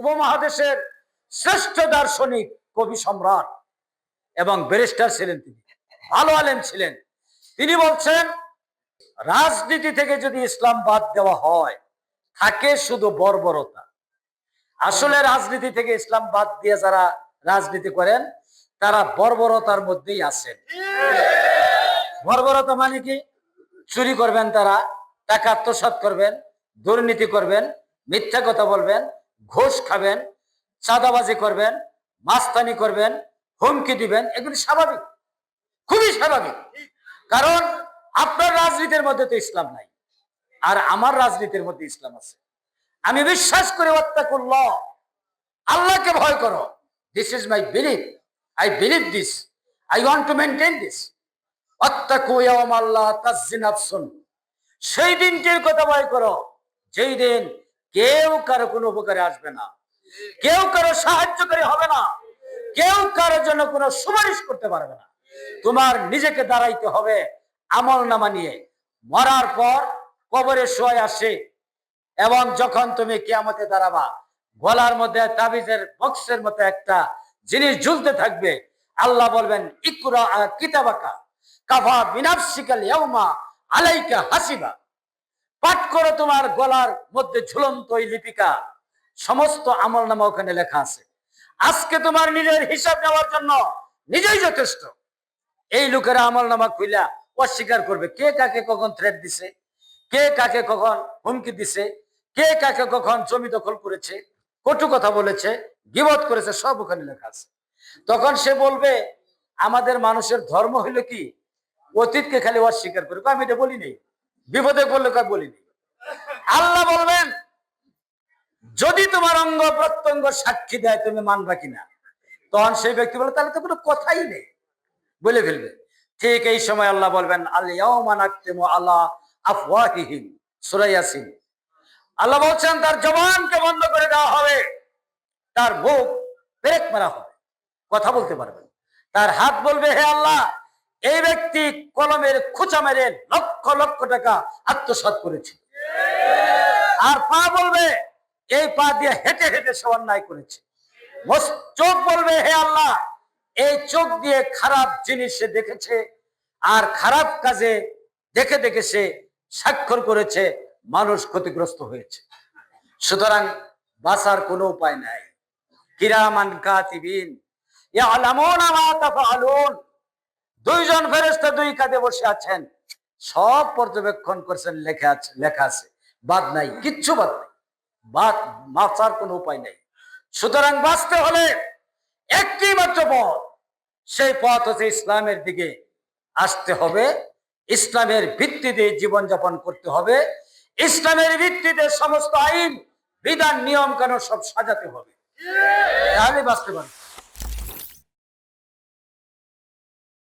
উপমহাদেশের শ্রেষ্ঠ দার্শনিক কবি সম্রাট এবং ব্যারিস্টার ছিলেন তিনি। ভালো আলেম ছিলেন। তিনি বলছেন, রাজনীতি থেকে যদি ইসলাম বাদ দেওয়া হয়, থাকে শুধু বর্বরতা। আসলে রাজনীতি থেকে ইসলাম বাদ দিয়ে যারা রাজনীতি করেন, তারা বর্বরতার মধ্যেই আছেন। বর্বরতা মানে কি? চুরি করবেন তারা, টাকা আত্মসাৎ করবেন, দুর্নীতি করবেন, মিথ্যা কথা বলবেন ঘুষ খাবেন, চাঁদাবাজি করবেন, মাস্তানি করবেন, হুমকি দিবেন, এগুলি স্বাভাবিক। খুবই স্বাভাবিক। কারণ আপনার রাজনীতির মধ্যে তো ইসলাম নাই, আর আমার রাজনীতির মধ্যে ইসলাম আছে। আমি বিশ্বাস করে করল আল্লাহকে ভয় করো। This is my believe I believe this I want to maintain this সেই দিনটির কথা ভয় করো, যেই দিন কেউ কারও কোনো উপকারে আসবে না। কেউ কারও সাহায্যকারী হবে না। কেউ কারও জন্য কোনো সুপারিশ করতে পারবে না। তোমার নিজেকে দাঁড়াইতে হবে আমল নামা নিয়ে। মরার পর কবরে শোয় আসে এবং যখন তুমি কেয়ামতে দাঁড়াবা, গলার মধ্যে তাবিজের বক্সের মতো একটা জিনিস ঝুলতে থাকবে। আল্লাহ বলবেন, ইকুরা কিতাবাকা কাফা বিনাফসিকাল ইয়াউমা আলাইকা হাসিবা। পাঠ করো তোমার গলার মধ্যে ঝুলন্ত ওই লিপিকা। সমস্ত আমল নামা ওখানে লেখা আছে। আজকে তোমার নিজের হিসাব নেওয়ার জন্য নিজেই যথেষ্ট। এই লোকেরা আমল নামা খুইলা অস্বীকার করবে। কে কাকে কখন থ্রেট দিছে? কে কাকে কখন হুমকি দিছে? কে কাকে কখন জমি দখল করেছে? কটু কথা বলেছে, গিবত করেছে, সব ওখানে লেখা আছে। তখন সে বলবে, আমাদের মানুষের ধর্ম হইল কি? অতীতকে খালি অস্বীকার করবে। আমি এটা বলি নেই। বিপদে পড়লে কয় বলি আল্লাহ বলবেন, যদি তোমার অঙ্গ প্রত্যঙ্গ সাক্ষী দেয়, তুমি মানবা কিনা? তখন সেই ব্যক্তি বলে, তাহলে তো কোনো কথাই নেই। বলে ফেলবে। ঠিক এই সময় আল্লাহ বলবেন আল্লাহ আল্লাহ বলছেন, তার জবানকে বন্ধ করে দেওয়া হবে। তার মুখ ব্রেক মারা হবে। কথা বলতে পারবে না। তার হাত বলবে, হে আল্লাহ, এই ব্যক্তি কলমের খুচা মেরে লক্ষ লক্ষ লক্ষ টাকা আত্মসাৎ করেছে। আর পা বলবে, এই পা দিয়ে হেঁটে হেঁটে সে অন্যায় করেছে। চোখ বলবে, হে আল্লাহ, এই চোখ দিয়ে খারাপ জিনিস সে দেখেছে, আর খারাপ কাজে দেখে দেখে সে স্বাক্ষর করেছে, মানুষ ক্ষতিগ্রস্ত হয়েছে। সুতরাং বাঁচার কোনো উপায় নাই। কিরামান কাতিবিন দুইজন ফেরেশতা দুই কাঁধে বসে আছেন। সব পর্যবেক্ষণ করছেন, লেখা আছে লেখা আছে। বাদ নাই, কিচ্ছু বাদ নাই। বাদ বাঁচার কোনো উপায় নেই। সুতরাং বাঁচতে হলে একটি মাত্র পথ, সেই পথ হচ্ছে ইসলামের দিকে আসতে হবে। ইসলামের ভিত্তিতে জীবনযাপন করতে হবে। ইসলামের ভিত্তিতে সমস্ত আইন, বিধান নিয়ম কানুন সব সাজাতে হবে। তাহলে বাঁচতে পারবে।